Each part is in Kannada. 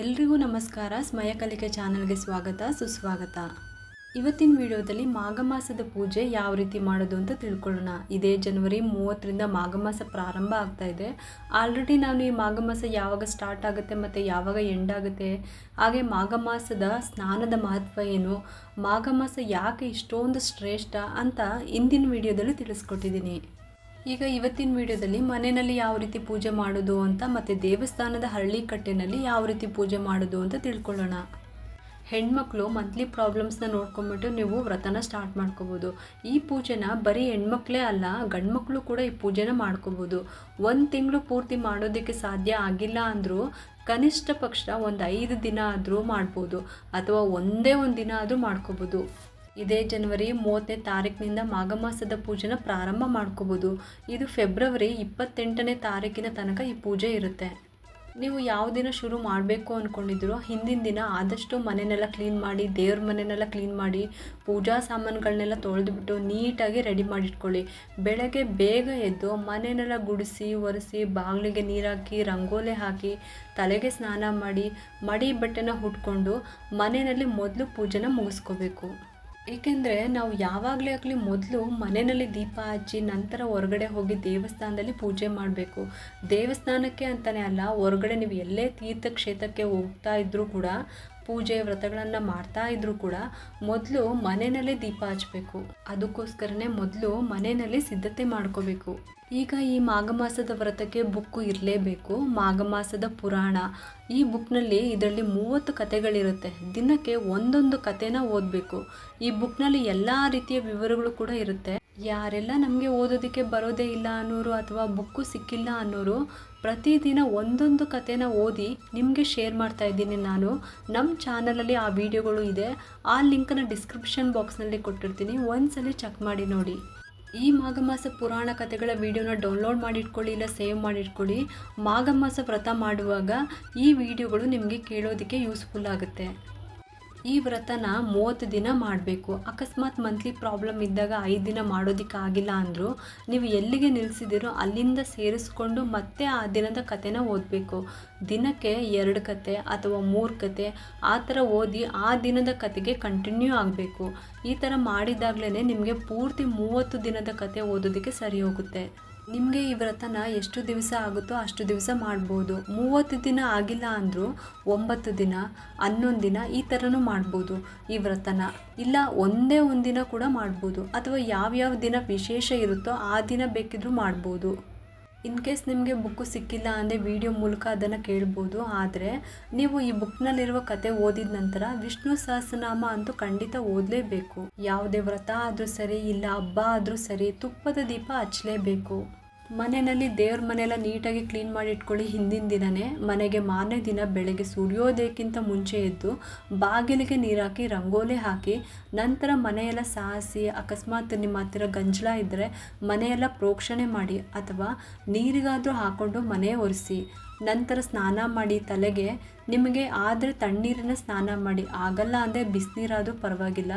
ಎಲ್ರಿಗೂ ನಮಸ್ಕಾರ. ಸ್ಮಯ ಕಲಿಕೆ ಚಾನಲ್ಗೆ ಸ್ವಾಗತ, ಸುಸ್ವಾಗತ. ಇವತ್ತಿನ ವಿಡಿಯೋದಲ್ಲಿ ಮಾಘ ಮಾಸದ ಪೂಜೆ ಯಾವ ರೀತಿ ಮಾಡೋದು ಅಂತ ತಿಳ್ಕೊಳ್ಳೋಣ. ಇದೇ ಜನವರಿ ಮೂವತ್ತರಿಂದ ಮಾಘ ಮಾಸ ಪ್ರಾರಂಭ ಆಗ್ತಾ ಇದೆ. ಆಲ್ರೆಡಿ ನಾನು ಈ ಮಾಘ ಮಾಸ ಯಾವಾಗ ಸ್ಟಾರ್ಟ್ ಆಗುತ್ತೆ ಮತ್ತು ಯಾವಾಗ ಎಂಡ್ ಆಗುತ್ತೆ? ಹಾಗೆ ಮಾಘ ಮಾಸದ ಸ್ನಾನದ ಮಹತ್ವ ಏನು? ಮಾಘ ಮಾಸ ಯಾಕೆ ಇಷ್ಟೊಂದು ಶ್ರೇಷ್ಠ ಅಂತ ಇಂದಿನ ವಿಡಿಯೋದಲ್ಲಿ ತಿಳಿಸ್ಕೊಟ್ಟಿದ್ದೀನಿ. ಈಗ ಇವತ್ತಿನ ವಿಡಿಯೋದಲ್ಲಿ ಮನೆಯಲ್ಲಿ ಯಾವ ರೀತಿ ಪೂಜೆ ಮಾಡೋದು ಅಂತ ಮತ್ತು ದೇವಸ್ಥಾನದ ಹಳ್ಳಿ ಕಟ್ಟೆನಲ್ಲಿ ಯಾವ ರೀತಿ ಪೂಜೆ ಮಾಡೋದು ಅಂತ ತಿಳ್ಕೊಳ್ಳೋಣ. ಹೆಣ್ಮಕ್ಳು ಮಂತ್ಲಿ ಪ್ರಾಬ್ಲಮ್ಸ್ನ ನೋಡ್ಕೊಂಬಿಟ್ಟು ನೀವು ವ್ರತನ ಸ್ಟಾರ್ಟ್ ಮಾಡ್ಕೋಬೋದು. ಈ ಪೂಜೆನ ಬರೀ ಹೆಣ್ಮಕ್ಳೇ ಅಲ್ಲ, ಗಂಡ್ಮಕ್ಳು ಕೂಡ ಈ ಪೂಜೆನ ಮಾಡ್ಕೋಬೋದು. ಒಂದು ತಿಂಗಳು ಪೂರ್ತಿ ಮಾಡೋದಕ್ಕೆ ಸಾಧ್ಯ ಆಗಿಲ್ಲ ಅಂದರೂ ಕನಿಷ್ಠ ಪಕ್ಷ ಒಂದು ಐದು ದಿನ ಆದರೂ ಮಾಡ್ಬೋದು, ಅಥವಾ ಒಂದೇ ಒಂದು ದಿನ ಆದರೂ ಮಾಡ್ಕೋಬೋದು. ಇದೇ ಜನವರಿ ಮೂವತ್ತನೇ ತಾರೀಕಿನಿಂದ ಮಾಘ ಮಾಸದ ಪೂಜೆನ ಪ್ರಾರಂಭ ಮಾಡ್ಕೋಬೋದು. ಇದು ಫೆಬ್ರವರಿ ಇಪ್ಪತ್ತೆಂಟನೇ ತಾರೀಕಿನ ತನಕ ಈ ಪೂಜೆ ಇರುತ್ತೆ. ನೀವು ಯಾವ ದಿನ ಶುರು ಮಾಡಬೇಕು ಅಂದ್ಕೊಂಡಿದ್ದೀರೋ ಹಿಂದಿನ ದಿನ ಆದಷ್ಟು ಮನೆನೆಲ್ಲ ಕ್ಲೀನ್ ಮಾಡಿ, ದೇವ್ರ ಮನೆನೆಲ್ಲ ಕ್ಲೀನ್ ಮಾಡಿ, ಪೂಜಾ ಸಾಮಾನುಗಳನ್ನೆಲ್ಲ ತೊಳೆದುಬಿಟ್ಟು ನೀಟಾಗಿ ರೆಡಿ ಮಾಡಿಟ್ಕೊಳ್ಳಿ. ಬೆಳಗ್ಗೆ ಬೇಗ ಎದ್ದು ಮನೆನೆಲ್ಲ ಗುಡಿಸಿ, ಒರೆಸಿ, ಬಾಗಿಲಿಗೆ ನೀರಾಕಿ, ರಂಗೋಲೆ ಹಾಕಿ, ತಲೆಗೆ ಸ್ನಾನ ಮಾಡಿ, ಮಡಿ ಬಟ್ಟೆನ ಹುಟ್ಕೊಂಡು ಮನೆಯಲ್ಲಿ ಮೊದಲು ಪೂಜೆನ ಮುಗಿಸ್ಕೋಬೇಕು. ಏಕೆಂದರೆ ನಾವು ಯಾವಾಗಲೇ ಆಗಲಿ ಮೊದಲು ಮನೆಯಲ್ಲಿ ದೀಪ ಹಚ್ಚಿ ನಂತರ ಹೊರಗಡೆ ಹೋಗಿ ದೇವಸ್ಥಾನದಲ್ಲಿ ಪೂಜೆ ಮಾಡಬೇಕು. ದೇವಸ್ಥಾನಕ್ಕೆ ಅಂತಲೇ ಅಲ್ಲ, ಹೊರಗಡೆ ನೀವು ಎಲ್ಲೇ ತೀರ್ಥಕ್ಷೇತ್ರಕ್ಕೆ ಹೋಗ್ತಾ ಇದ್ದರೂ ಕೂಡ ಪೂಜೆ ವ್ರತಗಳನ್ನು ಮಾಡ್ತಾ ಇದ್ರೂ ಕೂಡ ಮೊದಲು ಮನೆಯಲ್ಲೇ ದೀಪ ಹಚ್ಚಬೇಕು ಅದಕ್ಕೋಸ್ಕರನೇ ಮೊದಲು ಮನೆಯಲ್ಲಿ ಸಿದ್ಧತೆ ಮಾಡ್ಕೋಬೇಕು. ಈಗ ಈ ಮಾಘ ಮಾಸದ ವ್ರತಕ್ಕೆ ಬುಕ್ಕು ಇರಲೇಬೇಕು. ಮಾಘ ಮಾಸದ ಪುರಾಣ. ಈ ಬುಕ್ನಲ್ಲಿ ಇದರಲ್ಲಿ ಮೂವತ್ತು ಕತೆಗಳಿರುತ್ತೆ ದಿನಕ್ಕೆ ಒಂದೊಂದು ಕತೆನ ಓದಬೇಕು. ಈ ಬುಕ್ನಲ್ಲಿ ಎಲ್ಲ ರೀತಿಯ ವಿವರಗಳು ಕೂಡ ಇರುತ್ತೆ. ಯಾರೆಲ್ಲ ನಮಗೆ ಓದೋದಕ್ಕೆ ಬರೋದೇ ಇಲ್ಲ ಅನ್ನೋರು ಅಥವಾ ಬುಕ್ಕು ಸಿಕ್ಕಿಲ್ಲ ಅನ್ನೋರು ಪ್ರತಿದಿನ ಒಂದೊಂದು ಕತೆನ ಓದಿ ನಿಮಗೆ ಶೇರ್ ಮಾಡ್ತಾ ಇದ್ದೀನಿ ನಾನು. ನಮ್ಮ ಚಾನಲಲ್ಲಿ ಆ ವಿಡಿಯೋಗಳು ಇದೆ. ಆ ಲಿಂಕನ್ನು ಡಿಸ್ಕ್ರಿಪ್ಷನ್ ಬಾಕ್ಸ್ನಲ್ಲಿ ಕೊಟ್ಟಿರ್ತೀನಿ. ಒಂದ್ಸಲಿ ಚೆಕ್ ಮಾಡಿ ನೋಡಿ. ಈ ಮಾಘಮಾಸ ಪುರಾಣ ಕಥೆಗಳ ವಿಡಿಯೋನ ಡೌನ್ಲೋಡ್ ಮಾಡಿಟ್ಕೊಳ್ಳಿ ಇಲ್ಲ ಸೇವ್ ಮಾಡಿಟ್ಕೊಳ್ಳಿ ಮಾಘಮಾಸ ವ್ರತ ಮಾಡುವಾಗ ಈ ವಿಡಿಯೋಗಳು ನಿಮಗೆ ಕೇಳೋದಕ್ಕೆ ಯೂಸ್ಫುಲ್ ಆಗುತ್ತೆ. ಈ ವ್ರತನ ಮೂವತ್ತು ದಿನ ಮಾಡಬೇಕು. ಅಕಸ್ಮಾತ್ ಮಂತ್ಲಿ ಪ್ರಾಬ್ಲಮ್ ಇದ್ದಾಗ ಐದು ದಿನ ಮಾಡೋದಕ್ಕಾಗಿಲ್ಲ ಅಂದರೂ, ನೀವು ಎಲ್ಲಿಗೆ ನಿಲ್ಲಿಸಿದಿರೋ ಅಲ್ಲಿಂದ ಸೇರಿಸ್ಕೊಂಡು ಮತ್ತೆ ಆ ದಿನದ ಕಥೆನ ಓದಬೇಕು. ದಿನಕ್ಕೆ ಎರಡು ಕತೆ ಅಥವಾ ಮೂರು ಕತೆ, ಆ ಥರ ಓದಿ ಆ ದಿನದ ಕತೆಗೆ ಕಂಟಿನ್ಯೂ ಆಗಬೇಕು. ಈ ಥರ ಮಾಡಿದಾಗಲೇ ನಿಮಗೆ ಪೂರ್ತಿ ಮೂವತ್ತು ದಿನದ ಕತೆ ಓದೋದಕ್ಕೆ ಸರಿ ಹೋಗುತ್ತೆ. ನಿಮಗೆ ಈ ವ್ರತನ ಎಷ್ಟು ದಿವಸ ಆಗುತ್ತೋ ಅಷ್ಟು ದಿವಸ ಮಾಡ್ಬೋದು. ಮೂವತ್ತು ದಿನ ಆಗಿಲ್ಲ ಅಂದರೂ ಒಂಬತ್ತು ದಿನ, ಹನ್ನೊಂದು ದಿನ ಈ ಥರನೂ ಮಾಡ್ಬೋದು ಈ ವ್ರತನ. ಇಲ್ಲ, ಒಂದೇ ಒಂದಿನ ಕೂಡ ಮಾಡ್ಬೋದು ಅಥವಾ ಯಾವ್ಯಾವ ದಿನ ವಿಶೇಷ ಇರುತ್ತೋ ಆ ದಿನ ಬೇಕಿದ್ರೂ ಮಾಡ್ಬೋದು. ಇನ್ ಕೇಸ್ ನಿಮಗೆ ಬುಕ್ಕು ಸಿಕ್ಕಿಲ್ಲ ಅಂದರೆ ವಿಡಿಯೋ ಮೂಲಕ ಅದನ್ನು ಕೇಳ್ಬೋದು. ಆದರೆ ನೀವು ಈ ಬುಕ್ನಲ್ಲಿರುವ ಕತೆ ಓದಿದ ನಂತರ ವಿಷ್ಣು ಸಹಸ್ರನಾಮ ಅಂತೂ ಖಂಡಿತ ಓದಲೇಬೇಕು. ಯಾವುದೇ ವ್ರತ ಆದರೂ ಸರಿ ಇಲ್ಲ ಹಬ್ಬ ಆದರೂ ಸರಿ ತುಪ್ಪದ ದೀಪ ಹಚ್ಚಲೇಬೇಕು. ಮನೆಯಲ್ಲಿ ದೇವ್ರ ಮನೆಯೆಲ್ಲ ನೀಟಾಗಿ ಕ್ಲೀನ್ ಮಾಡಿ ಇಟ್ಕೊಳ್ಳಿ ಹಿಂದಿನ ದಿನವೇ ಮನೆಗೆ ಮಾರನೇ ದಿನ ಬೆಳಗ್ಗೆ ಸೂರ್ಯೋದಯಕ್ಕಿಂತ ಮುಂಚೆ ಎದ್ದು ಬಾಗಿಲಿಗೆ ನೀರು ಹಾಕಿ, ರಂಗೋಲಿ ಹಾಕಿ, ನಂತರ ಮನೆಯೆಲ್ಲ ಸಾಸಿ, ಅಕಸ್ಮಾತ್ ನಿಮ್ಮ ಹತ್ತಿರ ಗಂಜಲ ಇದ್ದರೆ ಮನೆಯೆಲ್ಲ ಪ್ರೋಕ್ಷಣೆ ಮಾಡಿ ಅಥವಾ ನೀರಿಗಾದರೂ ಹಾಕ್ಕೊಂಡು ಮನೆ ಒರೆಸಿ. ನಂತರ ಸ್ನಾನ ಮಾಡಿ ತಲೆಗೆ ನಿಮಗೆ ಆದರೆ ತಣ್ಣೀರಿನ ಸ್ನಾನ ಮಾಡಿ, ಆಗಲ್ಲ ಅಂದರೆ ಬಿಸಿನೀರಾದರೂ ಪರವಾಗಿಲ್ಲ.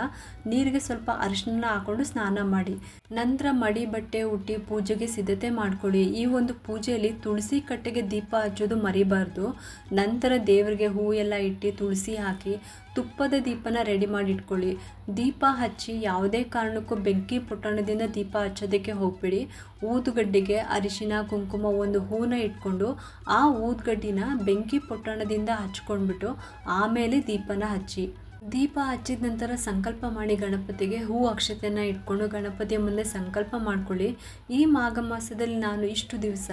ನೀರಿಗೆ ಸ್ವಲ್ಪ ಅರಿಶಿನ ಹಾಕ್ಕೊಂಡು ಸ್ನಾನ ಮಾಡಿ. ನಂತರ ಮಡಿ ಬಟ್ಟೆ ಉಟ್ಟಿ ಪೂಜೆಗೆ ಸಿದ್ಧತೆ ಮಾಡ್ಕೊಳ್ಳಿ. ಈ ಒಂದು ಪೂಜೆಯಲ್ಲಿ ತುಳಸಿ ಕಟ್ಟೆಗೆ ದೀಪ ಹಚ್ಚೋದು ಮರಿಬಾರ್ದು. ನಂತರ ದೇವರಿಗೆ ಹೂ ಎಲ್ಲ ಇಟ್ಟು ತುಳಸಿ ಹಾಕಿ ತುಪ್ಪದ ದೀಪನ ರೆಡಿ ಮಾಡಿ ಇಟ್ಕೊಳ್ಳಿ. ದೀಪ ಹಚ್ಚಿ ಯಾವುದೇ ಕಾರಣಕ್ಕೂ ಬೆಂಕಿ ಪುಟ್ಟಣದಿಂದ ದೀಪ ಹಚ್ಚೋದಕ್ಕೆ ಹೋಗಬೇಡಿ. ಊದುಗಡ್ಡೆಗೆ ಅರಿಶಿನ ಕುಂಕುಮ ಒಂದು ಹೂನ ಇಟ್ಕೊಂಡು ಆ ಊದುಗಡ್ಡಿನ ಬೆಂಕಿ ಪೊಟ್ಟಣದಿಂದ ಹಚ್ಕೊಂಡ್ಬಿಟ್ಟು ಆಮೇಲೆ ದೀಪನ ಹಚ್ಚಿ. ದೀಪ ಹಚ್ಚಿದ ನಂತರ ಸಂಕಲ್ಪ ಮಾಡಿ ಗಣಪತಿಗೆ ಹೂ ಅಕ್ಷತೆಯನ್ನು ಇಟ್ಕೊಂಡು ಗಣಪತಿಯ ಮುಂದೆ ಸಂಕಲ್ಪ ಮಾಡ್ಕೊಳ್ಳಿ. ಈ ಮಾಘ ಮಾಸದಲ್ಲಿ ನಾನು ಇಷ್ಟು ದಿವಸ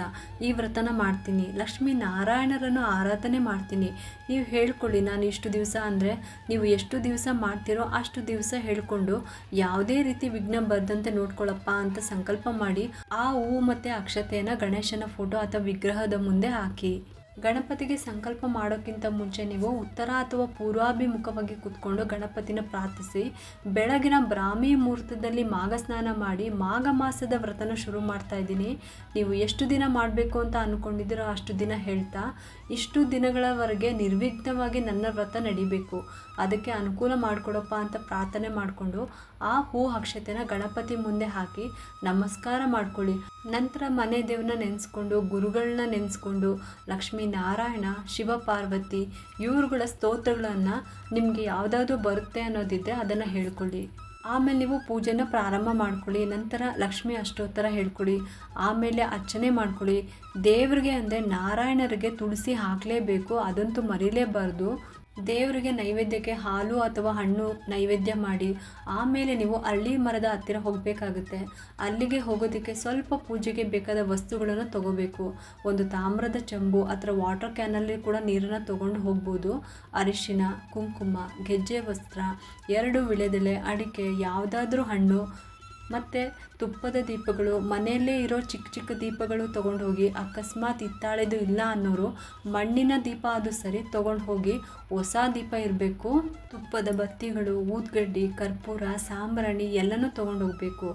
ಈ ವ್ರತನ ಮಾಡ್ತೀನಿ. ಲಕ್ಷ್ಮೀ ನಾರಾಯಣರನ್ನು ಆರಾಧನೆ ಮಾಡ್ತೀನಿ. ನೀವು ಹೇಳ್ಕೊಳ್ಳಿ, ನಾನು ಇಷ್ಟು ದಿವಸ ಅಂದರೆ ನೀವು ಎಷ್ಟು ದಿವಸ ಮಾಡ್ತೀರೋ ಅಷ್ಟು ದಿವಸ ಹೇಳ್ಕೊಂಡು ಯಾವುದೇ ರೀತಿ ವಿಘ್ನ ಬರ್ದಂತೆ ನೋಡ್ಕೊಳ್ಳಪ್ಪ ಅಂತ ಸಂಕಲ್ಪ ಮಾಡಿ ಆ ಹೂವು ಮತ್ತು ಅಕ್ಷತೆಯನ್ನು ಗಣೇಶನ ಫೋಟೋ ಅಥವಾ ವಿಗ್ರಹದ ಮುಂದೆ ಹಾಕಿ. ಗಣಪತಿಗೆ ಸಂಕಲ್ಪ ಮಾಡೋಕ್ಕಿಂತ ಮುಂಚೆ ನೀವು ಉತ್ತರ ಅಥವಾ ಪೂರ್ವಾಭಿಮುಖವಾಗಿ ಕೂತ್ಕೊಂಡು ಗಣಪತಿನ ಪ್ರಾರ್ಥಿಸಿ, ಬೆಳಗಿನ ಬ್ರಾಹ್ಮಿ ಮುಹೂರ್ತದಲ್ಲಿ ಮಾಘ ಸ್ನಾನ ಮಾಡಿ ಮಾಘ ಮಾಸದ ವ್ರತನ ಶುರು ಮಾಡ್ತಾ ಇದ್ದೀನಿ. ನೀವು ಎಷ್ಟು ದಿನ ಮಾಡಬೇಕು ಅಂತ ಅಂದ್ಕೊಂಡಿದ್ದೀರೋ ಅಷ್ಟು ದಿನ ಹೇಳ್ತಾ, ಇಷ್ಟು ದಿನಗಳವರೆಗೆ ನಿರ್ವಿಘ್ನವಾಗಿ ನನ್ನ ವ್ರತ ನಡಿಬೇಕು. ಅದಕ್ಕೆ ಅನುಕೂಲ ಮಾಡಿಕೊಡಪ್ಪ ಅಂತ ಪ್ರಾರ್ಥನೆ ಮಾಡಿಕೊಂಡು ಆ ಹೂ ಅಕ್ಷತೆನ ಗಣಪತಿ ಮುಂದೆ ಹಾಕಿ ನಮಸ್ಕಾರ ಮಾಡ್ಕೊಳ್ಳಿ. ನಂತರ ಮನೆ ದೇವ್ರನ್ನ ನೆನೆಸ್ಕೊಂಡು ಗುರುಗಳನ್ನ ನೆನೆಸ್ಕೊಂಡು, ಲಕ್ಷ್ಮೀ ನಾರಾಯಣ ಶಿವ ಪಾರ್ವತಿ ಇವರುಗಳ ಸ್ತೋತ್ರಗಳನ್ನು ನಿಮಗೆ ಯಾವುದಾದ್ರೂ ಬರುತ್ತೆ ಅನ್ನೋದಿದ್ದರೆ ಅದನ್ನು ಹೇಳ್ಕೊಳ್ಳಿ. ಆಮೇಲೆ ನೀವು ಪೂಜೆನ ಪ್ರಾರಂಭ ಮಾಡ್ಕೊಳ್ಳಿ, ನಂತರ ಲಕ್ಷ್ಮಿ ಅಷ್ಟೋತ್ತರ ಹೇಳ್ಕೊಳ್ಳಿ, ಆಮೇಲೆ ಅರ್ಚನೆ ಮಾಡ್ಕೊಳ್ಳಿ. ದೇವರಿಗೆ ಅಂದರೆ ನಾರಾಯಣರಿಗೆ ತುಳಸಿ ಹಾಕಲೇಬೇಕು, ಅದಂತೂ ಮರಿಲೇಬಾರ್ದು. ದೇವರಿಗೆ ನೈವೇದ್ಯಕ್ಕೆ ಹಾಲು ಅಥವಾ ಹಣ್ಣು ನೈವೇದ್ಯ ಮಾಡಿ, ಆಮೇಲೆ ನೀವು ಅರಳಿ ಮರದ ಹತ್ತಿರ ಹೋಗಬೇಕಾಗುತ್ತೆ. ಅಲ್ಲಿಗೆ ಹೋಗೋದಕ್ಕೆ ಸ್ವಲ್ಪ ಪೂಜೆಗೆ ಬೇಕಾದ ವಸ್ತುಗಳನ್ನು ತಗೋಬೇಕು. ಒಂದು ತಾಮ್ರದ ಚೆಂಬು ಅಥವಾ ವಾಟರ್ ಕ್ಯಾನಲ್ಲಿ ಕೂಡ ನೀರನ್ನು ತಗೊಂಡು ಹೋಗ್ಬೋದು. ಅರಿಶಿನ ಕುಂಕುಮ, ಗೆಜ್ಜೆ ವಸ್ತ್ರ, ಎರಡು ವಿಳೆದೆಲೆ, ಅಡಿಕೆ, ಯಾವುದಾದ್ರೂ ಹಣ್ಣು ಮತ್ತು ತುಪ್ಪದ ದೀಪಗಳು, ಮನೆಯಲ್ಲೇ ಇರೋ ಚಿಕ್ಕ ಚಿಕ್ಕ ದೀಪಗಳು ತೊಗೊಂಡು ಹೋಗಿ ಅಕಸ್ಮಾತ್ ಹಿತ್ತಾಳೆದು ಇಲ್ಲ ಅನ್ನೋರು ಮಣ್ಣಿನ ದೀಪ ಅದು ಸರಿ ತೊಗೊಂಡು ಹೋಗಿ ಹೊಸ ದೀಪ ಇರಬೇಕು. ತುಪ್ಪದ ಬತ್ತಿಗಳು, ಊದ್ಗಡ್ಡಿ, ಕರ್ಪೂರ, ಸಾಂಬ್ರಾಣಿ ಎಲ್ಲನೂ ತೊಗೊಂಡು ಹೋಗಬೇಕು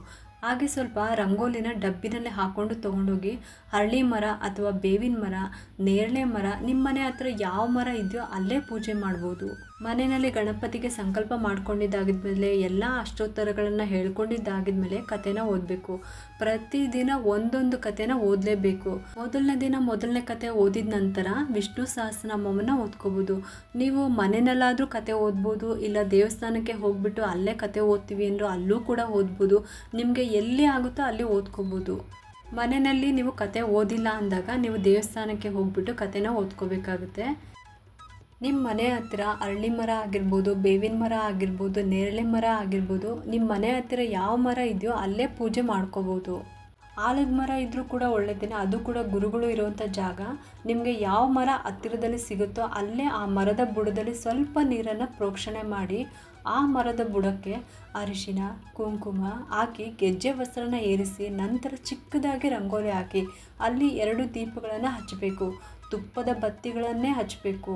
ಹಾಗೆ ಸ್ವಲ್ಪ ರಂಗೋಲಿನ ಡಬ್ಬಿನಲ್ಲೇ ಹಾಕ್ಕೊಂಡು ತೊಗೊಂಡೋಗಿ ಹರಳಿ ಮರ ಅಥವಾ ಬೇವಿನ ಮರ, ನೇರಳೆ ಮರ ನಿಮ್ಮ ಮನೆ ಹತ್ರ ಯಾವ ಮರ ಇದೆಯೋ ಅಲ್ಲೇ ಪೂಜೆ ಮಾಡ್ಬೋದು. ಮನೆಯಲ್ಲಿ ಗಣಪತಿಗೆ ಸಂಕಲ್ಪ ಮಾಡ್ಕೊಂಡಿದ್ದಾಗಿದ್ಮೇಲೆ ಎಲ್ಲ ಅಷ್ಟೋತ್ತರಗಳನ್ನು ಹೇಳ್ಕೊಂಡಿದ್ದಾಗಿದ್ಮೇಲೆ ಕಥೆನ ಓದಬೇಕು. ಪ್ರತಿದಿನ ಒಂದೊಂದು ಕಥೆನ ಓದಲೇಬೇಕು. ಮೊದಲನೇ ದಿನ ಮೊದಲನೇ ಕತೆ ಓದಿದ ನಂತರ ವಿಷ್ಣು ಸಹಸ್ರನಾಮವನ್ನು ಓದ್ಕೋಬೋದು. ನೀವು ಮನೆಯಲ್ಲಾದರೂ ಕತೆ ಓದ್ಬೋದು, ಇಲ್ಲ ದೇವಸ್ಥಾನಕ್ಕೆ ಹೋಗ್ಬಿಟ್ಟು ಅಲ್ಲೇ ಕತೆ ಓದ್ತೀವಿ ಅಂದರೂ ಅಲ್ಲೂ ಕೂಡ ಓದ್ಬೋದು. ನಿಮಗೆ ಎಲ್ಲಿ ಆಗುತ್ತೋ ಅಲ್ಲಿ ಓದ್ಕೋಬೋದು. ಮನೆಯಲ್ಲಿ ನೀವು ಕತೆ ಓದಿಲ್ಲ ಅಂದಾಗ ನೀವು ದೇವಸ್ಥಾನಕ್ಕೆ ಹೋಗ್ಬಿಟ್ಟು ಕತೆನ ಓದ್ಕೋಬೇಕಾಗುತ್ತೆ. ನಿಮ್ಮ ಮನೆ ಹತ್ತಿರ ಅರಳಿ ಮರ ಆಗಿರ್ಬೋದು, ಬೇವಿನ ಮರ ಆಗಿರ್ಬೋದು, ನೇರಳೆ ಮರ ಆಗಿರ್ಬೋದು ನಿಮ್ಮ ಮನೆ ಹತ್ತಿರ ಯಾವ ಮರ ಇದೆಯೋ ಅಲ್ಲೇ ಪೂಜೆ ಮಾಡ್ಕೋಬೋದು. ಆಲದ ಮರ ಇದ್ದರೂ ಕೂಡ ಒಳ್ಳೆಯದೇನೆ ಅದು ಕೂಡ ಗುರುಗಳು ಇರುವಂಥ ಜಾಗ. ನಿಮಗೆ ಯಾವ ಮರ ಹತ್ತಿರದಲ್ಲಿ ಸಿಗುತ್ತೋ ಅಲ್ಲೇ ಆ ಮರದ ಬುಡದಲ್ಲಿ ಸ್ವಲ್ಪ ನೀರನ್ನು ಪ್ರೋಕ್ಷಣೆ ಮಾಡಿ, ಆ ಮರದ ಬುಡಕ್ಕೆ ಅರಿಶಿನ, ಕುಂಕುಮ ಹಾಕಿ, ಗೆಜ್ಜೆ ವಸ್ತ್ರನ ಏರಿಸಿ, ನಂತರ ಚಿಕ್ಕದಾಗಿ ರಂಗೋಲಿ ಹಾಕಿ, ಅಲ್ಲಿ ಎರಡು ದೀಪಗಳನ್ನು ಹಚ್ಚಬೇಕು ತುಪ್ಪದ ಬತ್ತಿಗಳನ್ನೇ ಹಚ್ಚಬೇಕು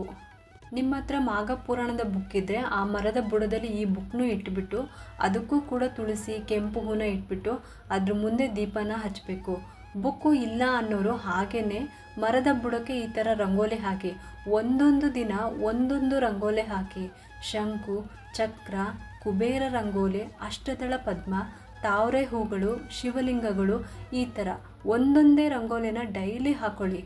ನಿಮ್ಮ ಹತ್ರ ಮಾಘ ಪುರಾಣದ ಬುಕ್ ಇದ್ದರೆ ಆ ಮರದ ಬುಡದಲ್ಲಿ ಈ ಬುಕ್ನು ಇಟ್ಬಿಟ್ಟು ಅದಕ್ಕೂ ಕೂಡ ತುಳಸಿ, ಕೆಂಪು ಹೂನ ಇಟ್ಬಿಟ್ಟು ಅದ್ರ ಮುಂದೆ ದೀಪನ ಹಚ್ಚಬೇಕು ಬುಕ್ಕು ಇಲ್ಲ ಅನ್ನೋರು ಹಾಗೇ ಮರದ ಬುಡಕ್ಕೆ ಈ ಥರ ರಂಗೋಲಿ ಹಾಕಿ, ಒಂದೊಂದು ದಿನ ಒಂದೊಂದು ರಂಗೋಲಿ ಹಾಕಿ, ಶಂಕು, ಚಕ್ರ, ಕುಬೇರ ರಂಗೋಲಿ, ಅಷ್ಟದಳ ಪದ್ಮ, ತಾವರೆ ಹೂಗಳು, ಶಿವಲಿಂಗಗಳು ಈ ಥರ ಒಂದೊಂದೇ ರಂಗೋಲಿನ ಡೈಲಿ ಹಾಕೊಳ್ಳಿ.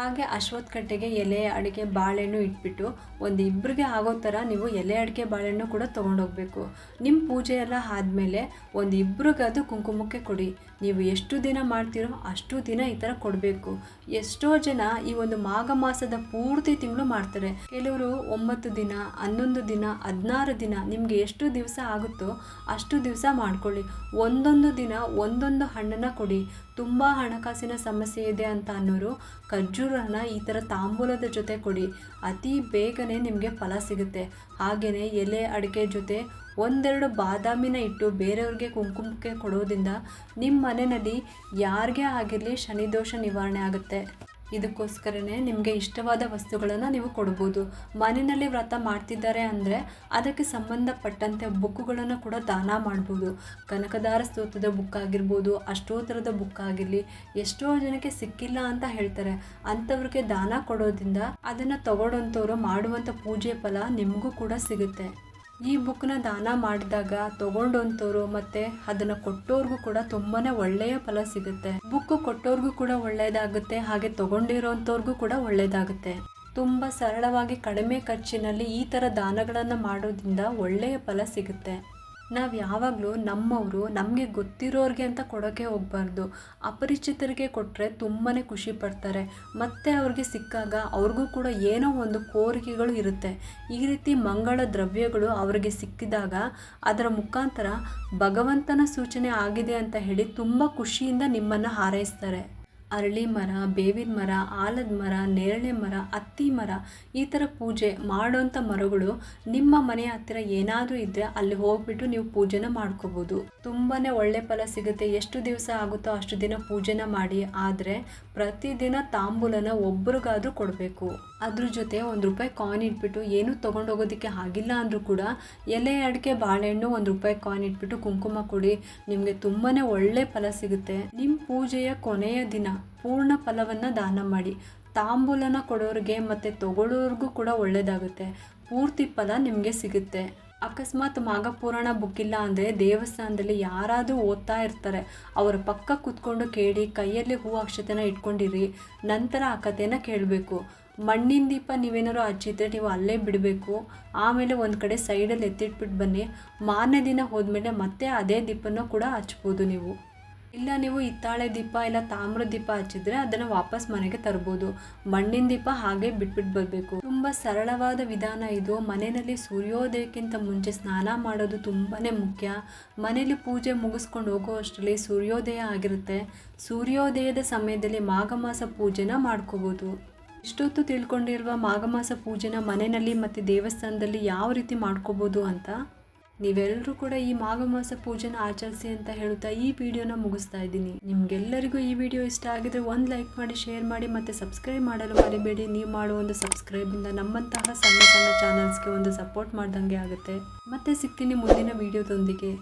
ಹಾಗೆ ಅಶ್ವತ್ಥಕಟ್ಟೆಗೆ ಎಲೆ, ಅಡಿಕೆ, ಬಾಳೆಹಣ್ಣು ಇಟ್ಬಿಟ್ಟು ಒಂದು ಇಬ್ಬರಿಗೆ ಆಗೋ ಥರ ನೀವು ಎಲೆ, ಅಡಿಕೆ, ಬಾಳೆಹಣ್ಣು ಕೂಡ ತೊಗೊಂಡೋಗ್ಬೇಕು ನಿಮ್ಮ ಪೂಜೆ ಎಲ್ಲ ಆದಮೇಲೆ ಒಂದು ಅದು ಕುಂಕುಮಕ್ಕೆ ಕೊಡಿ. ನೀವು ಎಷ್ಟು ದಿನ ಮಾಡ್ತೀರೋ ಅಷ್ಟು ದಿನ ಈ ಥರ ಕೊಡಬೇಕು. ಎಷ್ಟೋ ಜನ ಈ ಒಂದು ಮಾಘ ಮಾಸದ ಪೂರ್ತಿ ತಿಂಗಳು ಮಾಡ್ತಾರೆ. ಕೆಲವರು ಒಂಬತ್ತು ದಿನ, ಹನ್ನೊಂದು ದಿನ, ಹದಿನಾರು ದಿನ ನಿಮಗೆ ಎಷ್ಟು ದಿವಸ ಆಗುತ್ತೋ ಅಷ್ಟು ದಿವಸ ಮಾಡ್ಕೊಳ್ಳಿ. ಒಂದೊಂದು ದಿನ ಒಂದೊಂದು ಹಣ್ಣನ್ನು ಕೊಡಿ. ತುಂಬ ಹಣಕಾಸಿನ ಸಮಸ್ಯೆ ಇದೆ ಅಂತ ಅನ್ನೋರು ಖರ್ಜೂರನ ಈ ಥರ ತಾಂಬೂಲದ ಜೊತೆ ಕೊಡಿ. ಅತಿ ಬೇಗನೆ ನಿಮಗೆ ಫಲ ಸಿಗುತ್ತೆ. ಹಾಗೆಯೇ ಎಲೆ ಅಡಿಕೆ ಜೊತೆ ಒಂದೆರಡು ಬಾದಾಮಿನ ಇಟ್ಟು ಬೇರೆಯವ್ರಿಗೆ ಕುಂಕುಮಕ್ಕೆ ಕೊಡೋದ್ರಿಂದ ನಿಮ್ಮ ಮನೆಯಲ್ಲಿ ಯಾರಿಗೆ ಆಗಿರಲಿ ಶನಿದೋಷ ನಿವಾರಣೆ ಆಗುತ್ತೆ. ಇದಕ್ಕೋಸ್ಕರನೇ ನಿಮಗೆ ಇಷ್ಟವಾದ ವಸ್ತುಗಳನ್ನು ನೀವು ಕೊಡ್ಬೋದು. ಮನೆಯಲ್ಲಿ ವ್ರತ ಮಾಡ್ತಿದ್ದಾರೆ ಅಂದರೆ ಅದಕ್ಕೆ ಸಂಬಂಧಪಟ್ಟಂತೆ ಬುಕ್ಕುಗಳನ್ನು ಕೂಡ ದಾನ ಮಾಡ್ಬೋದು. ಕನಕದಾರ ಸ್ತೋತ್ರದ ಬುಕ್ ಆಗಿರ್ಬೋದು, ಅಷ್ಟೋತ್ತರದ ಬುಕ್ ಆಗಿರಲಿ, ಎಷ್ಟೋ ಜನಕ್ಕೆ ಸಿಕ್ಕಿಲ್ಲ ಅಂತ ಹೇಳ್ತಾರೆ. ಅಂಥವ್ರಿಗೆ ದಾನ ಕೊಡೋದ್ರಿಂದ ಅದನ್ನು ತಗೊಳ್ಳೋಂಥವ್ರು ಮಾಡುವಂಥ ಪೂಜೆ ಫಲ ನಿಮಗೂ ಕೂಡ ಸಿಗುತ್ತೆ. ಈ ಬುಕ್ನ ದಾನ ಮಾಡಿದಾಗ ತಗೊಂಡಂತವ್ರು ಮತ್ತೆ ಅದನ್ನ ಕೊಟ್ಟೋರ್ಗೂ ಕೂಡ ತುಂಬಾನೇ ಒಳ್ಳೆಯ ಫಲ ಸಿಗುತ್ತೆ. ಬುಕ್ ಕೊಟ್ಟೋರ್ಗೂ ಕೂಡ ಒಳ್ಳೆಯದಾಗುತ್ತೆ ಹಾಗೆ ತಗೊಂಡಿರೋಂಥವ್ರಿಗೂ ಕೂಡ ಒಳ್ಳೆಯದಾಗುತ್ತೆ ತುಂಬ ಸರಳವಾಗಿ ಕಡಿಮೆ ಖರ್ಚಿನಲ್ಲಿ ಈ ಥರ ದಾನಗಳನ್ನು ಮಾಡೋದ್ರಿಂದ ಒಳ್ಳೆಯ ಫಲ ಸಿಗುತ್ತೆ. ನಾವು ಯಾವಾಗಲೂ ನಮ್ಮವರು ನಮಗೆ ಗೊತ್ತಿರೋರಿಗೆ ಅಂತ ಕೊಡೋಕ್ಕೆ ಹೋಗಬಾರ್ದು. ಅಪರಿಚಿತರಿಗೆ ಕೊಟ್ಟರೆ ತುಂಬಾ ಖುಷಿ ಪಡ್ತಾರೆ. ಮತ್ತು ಅವ್ರಿಗೆ ಸಿಕ್ಕಾಗ ಅವ್ರಿಗೂ ಕೂಡ ಏನೋ ಒಂದು ಕೋರಿಕೆಗಳು ಇರುತ್ತೆ. ಈ ರೀತಿ ಮಂಗಳ ದ್ರವ್ಯಗಳು ಅವರಿಗೆ ಸಿಕ್ಕಿದಾಗ ಅದರ ಮುಖಾಂತರ ಭಗವಂತನ ಸೂಚನೆ ಆಗಿದೆ ಅಂತ ಹೇಳಿ ತುಂಬ ಖುಷಿಯಿಂದ ನಿಮ್ಮನ್ನು ಹಾರೈಸ್ತಾರೆ. ಅರಳಿ ಮರ, ಬೇವಿನ ಮರ, ಆಲದ ಮರ, ನೇರಳೆ ಮರ, ಅತ್ತಿ ಮರ, ಈ ಥರ ಪೂಜೆ ಮಾಡೋಂಥ ಮರಗಳು ನಿಮ್ಮ ಮನೆಯ ಹತ್ತಿರ ಏನಾದರೂ ಇದ್ದರೆ ಅಲ್ಲಿ ಹೋಗ್ಬಿಟ್ಟು ನೀವು ಪೂಜೆನ ಮಾಡ್ಕೋಬೋದು. ತುಂಬಾ ಒಳ್ಳೆ ಫಲ ಸಿಗುತ್ತೆ. ಎಷ್ಟು ದಿವಸ ಆಗುತ್ತೋ ಅಷ್ಟು ದಿನ ಪೂಜೆನ ಮಾಡಿ. ಆದರೆ ಪ್ರತಿದಿನ ತಾಂಬೂಲನ ಒಬ್ರಿಗಾದ್ರೂ ಕೊಡಬೇಕು. ಅದ್ರ ಜೊತೆ ಒಂದು ರೂಪಾಯಿ ಕಾಯಿನ್ ಇಟ್ಬಿಟ್ಟು ಏನೂ ತೊಗೊಂಡೋಗೋದಕ್ಕೆ ಆಗಿಲ್ಲ ಅಂದರೂ ಕೂಡ ಎಲೆ, ಅಡಿಕೆ, ಬಾಳೆಹಣ್ಣು ಒಂದು ರೂಪಾಯಿ ಕಾಯಿನ್ ಇಟ್ಬಿಟ್ಟು ಕುಂಕುಮ ಕೊಡಿ. ನಿಮಗೆ ತುಂಬಾ ಒಳ್ಳೆ ಫಲ ಸಿಗುತ್ತೆ. ನಿಮ್ಮ ಪೂಜೆಯ ಕೊನೆಯ ದಿನ ಪೂರ್ಣ ಫಲವನ್ನು ದಾನ ಮಾಡಿ. ತಾಂಬೂಲನ ಕೊಡೋರಿಗೆ ಮತ್ತು ತಗೊಳ್ಳೋರ್ಗೂ ಕೂಡ ಒಳ್ಳೆಯದಾಗುತ್ತೆ ಪೂರ್ತಿ ಫಲ ನಿಮಗೆ ಸಿಗುತ್ತೆ. ಅಕಸ್ಮಾತ್ ಮಾಘಪುರಾಣ ಬುಕ್ ಇಲ್ಲ ಅಂದರೆ ದೇವಸ್ಥಾನದಲ್ಲಿ ಯಾರಾದರೂ ಓದ್ತಾ ಇರ್ತಾರೆ. ಅವರ ಪಕ್ಕ ಕೂತ್ಕೊಂಡು ಕೇಳಿ, ಕೈಯಲ್ಲಿ ಹೂ ಅಕ್ಷತೆನ ಇಟ್ಕೊಂಡಿರಿ, ನಂತರ ಆ ಕಥೆನ ಕೇಳಬೇಕು. ಮಣ್ಣಿನ ದೀಪ ನೀವೇನಾದ್ರು ಹಚ್ಚಿದ್ರೆ ನೀವು ಅಲ್ಲೇ ಬಿಡಬೇಕು. ಆಮೇಲೆ ಒಂದು ಕಡೆ ಸೈಡಲ್ಲಿ ಎತ್ತಿಟ್ಬಿಟ್ಟು ಬನ್ನಿ. ಮಾರನೇ ದಿನ ಹೋದ್ಮೇಲೆ ಮತ್ತೆ ಅದೇ ದೀಪನ ಕೂಡ ಹಚ್ಬೋದು ನೀವು. ಇಲ್ಲ, ನೀವು ಹಿತ್ತಾಳೆ ದೀಪ ಇಲ್ಲ ತಾಮ್ರ ದೀಪ ಹಚ್ಚಿದ್ರೆ ಅದನ್ನು ವಾಪಸ್ ಮನೆಗೆ ತರ್ಬೋದು. ಮಣ್ಣಿನ ದೀಪ ಹಾಗೆ ಬಿಟ್ಬಿಟ್ಟು ಬರಬೇಕು. ತುಂಬ ಸರಳವಾದ ವಿಧಾನ ಇದು. ಮನೆಯಲ್ಲಿ ಸೂರ್ಯೋದಯಕ್ಕಿಂತ ಮುಂಚೆ ಸ್ನಾನ ಮಾಡೋದು ತುಂಬಾ ಮುಖ್ಯ. ಮನೆಯಲ್ಲಿ ಪೂಜೆ ಮುಗಿಸ್ಕೊಂಡು ಹೋಗೋ ಅಷ್ಟರಲ್ಲಿ ಸೂರ್ಯೋದಯ ಆಗಿರುತ್ತೆ. ಸೂರ್ಯೋದಯದ ಸಮಯದಲ್ಲಿ ಮಾಘಮಾಸ ಪೂಜೆನ ಮಾಡ್ಕೋಬೋದು. ಇಷ್ಟೊತ್ತು ತಿಳ್ಕೊಂಡಿರುವ ಮಾಘ ಮಾಸ ಪೂಜೆನ ಮನೆಯಲ್ಲಿ ಮತ್ತು ದೇವಸ್ಥಾನದಲ್ಲಿ ಯಾವ ರೀತಿ ಮಾಡ್ಕೋಬೋದು ಅಂತ? ನೀವೆಲ್ಲರೂ ಕೂಡ ಈ ಮಾಘ ಮಾಸ ಪೂಜೆನ ಆಚರಿಸಿ ಅಂತ ಹೇಳುತ್ತಾ ಈ ವಿಡಿಯೋನ ಮುಗಿಸ್ತಾ ಇದ್ದೀನಿ. ನಿಮ್ಗೆಲ್ಲರಿಗೂ ಈ ವಿಡಿಯೋ ಇಷ್ಟ ಆಗಿದ್ರೆ ಒಂದು ಲೈಕ್ ಮಾಡಿ, ಶೇರ್ ಮಾಡಿ ಮತ್ತು ಸಬ್ಸ್ಕ್ರೈಬ್ ಮಾಡಲು ಮರಿಬೇಡಿ. ನೀವು ಮಾಡೋ ಒಂದು ಸಬ್ಸ್ಕ್ರೈಬಿಂದ ನಮ್ಮಂತಹ ಸಣ್ಣ ಸಣ್ಣ ಚಾನಲ್ಸ್ಗೆ ಒಂದು ಸಪೋರ್ಟ್ ಮಾಡ್ದಂಗೆ ಆಗುತ್ತೆ. ಮತ್ತೆ ಸಿಗ್ತೀನಿ ಮುಂದಿನ ವಿಡಿಯೋದೊಂದಿಗೆ.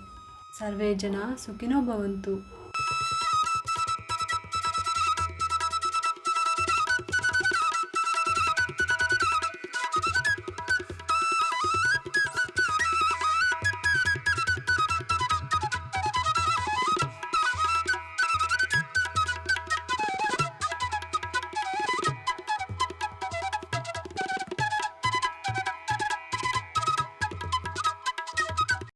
ಸರ್ವೇ ಜನ ಸುಖಿನೋ ಭವಂತು.